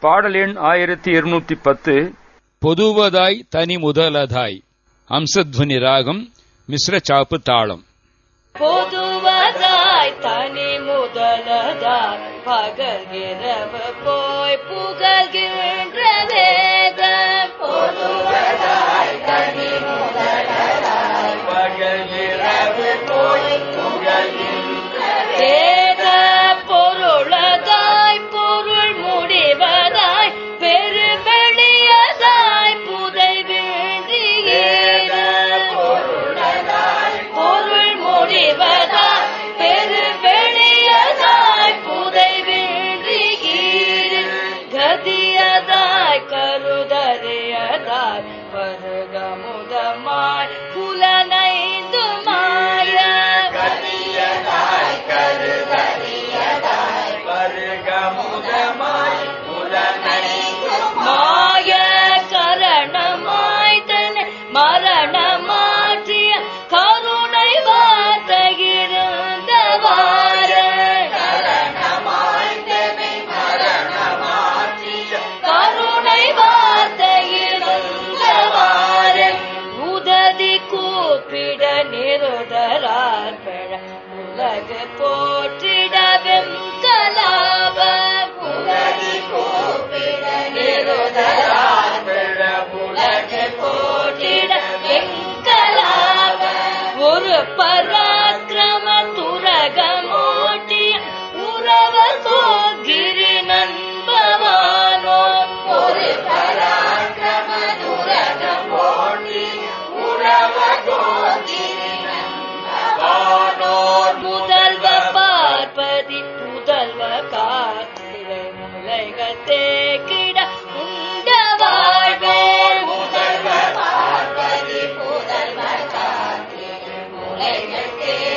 பாடல் எண் ஆயிரத்தி இருநூத்தி பத்து. பொதுவதாய் தனி முதலதாய் அம்சத்வனி ராகம் மிஸ்ர சாப்பு தாளம். பொதுவதாய் தனி முதலதாய் பகல்கிறவ போய் புகழ்கின்ற வேதம். பொதுவதாய் தனி கருதறியதாய் வருகமுதமாய் புலனைந்து மாய கதியதாய் கருதறியதாய் வருகமுதமாய் Let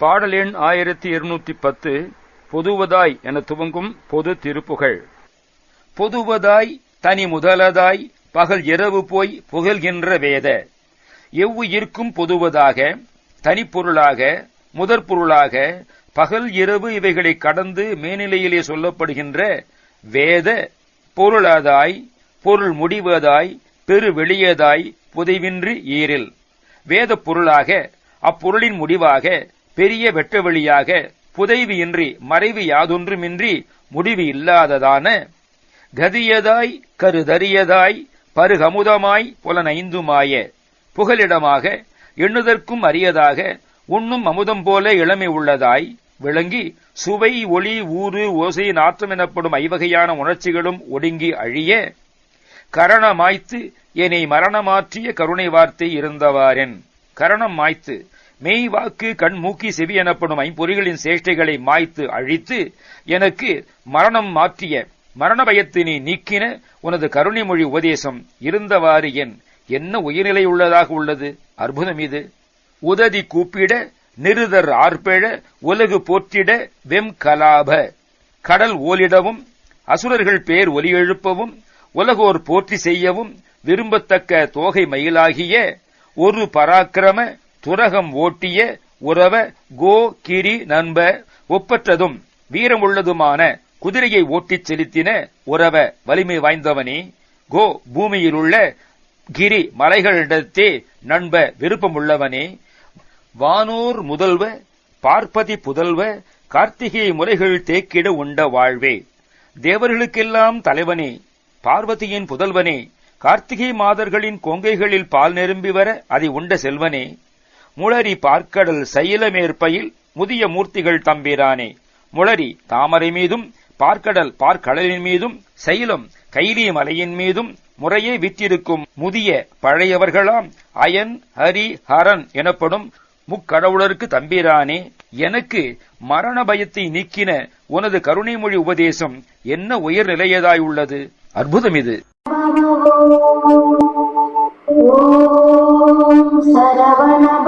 பாடல் எண் ஆயிரத்தி இருநூத்தி பத்து பொதுவதாய் என துவங்கும் பொது திருப்புகழ் பொதுவதாய் தனி முதலதாய் பகல் இரவு போய் புகழ்கின்ற வேத. எவ்வுயிர்க்கும் பொதுவதாக தனிப்பொருளாக முதற்பொருளாக பகல் இரவு இவைகளை கடந்து மேனிலையிலே சொல்லப்படுகின்ற வேத பொருளாதாய் பொருள் முடிவதாய் பெரு வெளியதாய் புதைவின்றி ஈரில். வேத பொருளாக அப்பொருளின் முடிவாக பெரிய வெட்டவெளியாக புதைவியின்றி மறைவு யாதொன்றுமின்றி முடிவு இல்லாததான கதியதாய் கருதறியதாய் பருகமுதமாய் புலனைந்துமாய புகலிடமாக எண்ணுதற்கும் அரியதாக உண்ணும் அமுதம் போல இளமை உள்ளதாய் விளங்கி சுவை ஒளி ஊறு ஓசை நாற்றம் எனப்படும் ஐவகையான உணர்ச்சிகளும் ஒடுங்கி அழிய கரணமாய்த்து என்னை மரணமாற்றிய கருணை வார்த்தை இருந்தவாறென். கரணம் மாய்த்து மெய் வாக்கு கண் மூக்கி செவி எனப்படும் ஐம்பொறிகளின் சேஷ்டைகளை மாய்த்து அழித்து எனக்கு மரணம் மாற்றிய மரண பயத்தினை நீக்கின உனது கருணைமொழி உபதேசம் இருந்தவாறு என். என்ன உயர்நிலை உள்ளதாக உள்ளது? அற்புதம் இது. உததி கூப்பிட நிருதர் ஆர்ப்பெழ உலகு போற்றிட வெம் கலாப. கடல் ஓலிடவும் அசுரர்கள் பேர் ஒலி எழுப்பவும் உலகோர் போற்றி செய்யவும் விரும்பத்தக்க தோகை மயிலாகிய ஒரு பராக்கிரம துரகம் ஓட்டிய உறவ கோ கிரி நண்ப ஒப்பற்றதும் வீரமுள்ளதுமான குதிரையை ஓட்டிச் செலுத்தின உறவ வலிமை வாய்ந்தவனே. கோ பூமியிலுள்ள கிரி மலைகளிடத்தே நண்ப விருப்பமுள்ளவனே. வானூர் முதல்வ பார்ப்பதி புதல்வ கார்த்திகை முறைகள் தேக்கிட உண்ட வாழ்வே. தேவர்களுக்கெல்லாம் தலைவனே பார்வதியின் புதல்வனே. கார்த்திகை மாதர்களின் கொங்கைகளில் பால் நிரம்பி வர அதை உண்ட செல்வனே. முளரி பார்க்கடல் சைலமேற்பையில் முதிய மூர்த்திகள் தம்பிரானே. முளரி தாமரை மீதும் பார்க்கடல் பார்க்கடலின் மீதும் சைலம் கைலி மலையின் மீதும் முறையே விற்றிருக்கும் முதிய பழையவர்களாம் அயன் ஹரி ஹரன் எனப்படும் முக்கடவுளருக்கு தம்பிரானே. எனக்கு மரண பயத்தை நீக்கின உனது கருணைமொழி உபதேசம் என்ன உயர் நிலையதாய் உள்ளது? அற்புதம் இது. ॐ